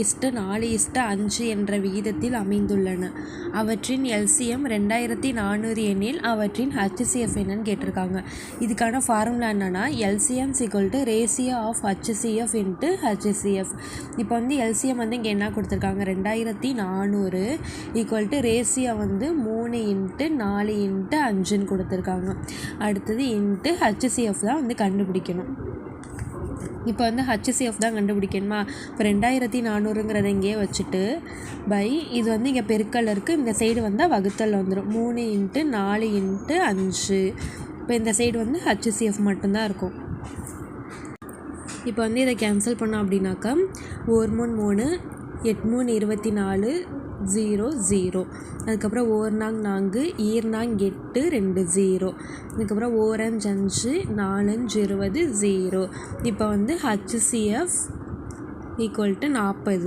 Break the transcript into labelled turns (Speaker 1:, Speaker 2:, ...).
Speaker 1: Is to நாலு is to அஞ்சு என்ற விகிதத்தில் அமைந்துள்ளன. அவற்றின் எல்சிஎம் ரெண்டாயிரத்தி நானூறு எனில் அவற்றின் ஹச்சிஎஃப் என்னன்னு கேட்டிருக்காங்க. இதுக்கான ஃபார்முலா என்னென்னா LCM சிக்வல் ratio of HCF into HCF இப்போ வந்து எல்சிஎம் வந்து இங்கே என்ன கொடுத்துருக்காங்க? ரெண்டாயிரத்தி நானூறு ஈக்குவல்ட்டு ரேசியோ வந்து மூணு இன்ட்டு நாலு இன்ட்டு அஞ்சுன்னு கொடுத்துருக்காங்க. அடுத்தது இன்ட்டு ஹச்சிஎஃப் தான் வந்து கண்டுபிடிக்கணும். இப்போ வந்து ஹச்சிசிஎஃப் தான் கண்டுபிடிக்கணுமா? இப்போ ரெண்டாயிரத்தி நானூறுங்கிறத இங்கேயே வச்சுட்டு பை இது வந்து இங்கே பெருக்கல் இருக்குது இந்த சைடு வந்தால் வகுத்தல் வந்துடும் மூணு இன்ட்டு நாலு இன்ட்டு அஞ்சு. இப்போ இந்த சைடு வந்து ஹச்சிசிஎஃப் மட்டும்தான் இருக்கும். இப்போ வந்து இதை கேன்சல் பண்ணோம் அப்படின்னாக்கா ஒரு மூணு மூணு எட்மூணு மூணு இருபத்தி நாலு ஜீரோ ஜீரோ. அதுக்கப்புறம் ஓர்னாங் நான்கு ஈர்னாங் எட்டு ரெண்டு ஜீரோ. அதுக்கப்புறம் ஓரஞ்சு அஞ்சு நாலஞ்சு இருபது ஜீரோ. இப்போ வந்து ஹச்சிசிஎஃப் ஈக்குவல் டு நாற்பது.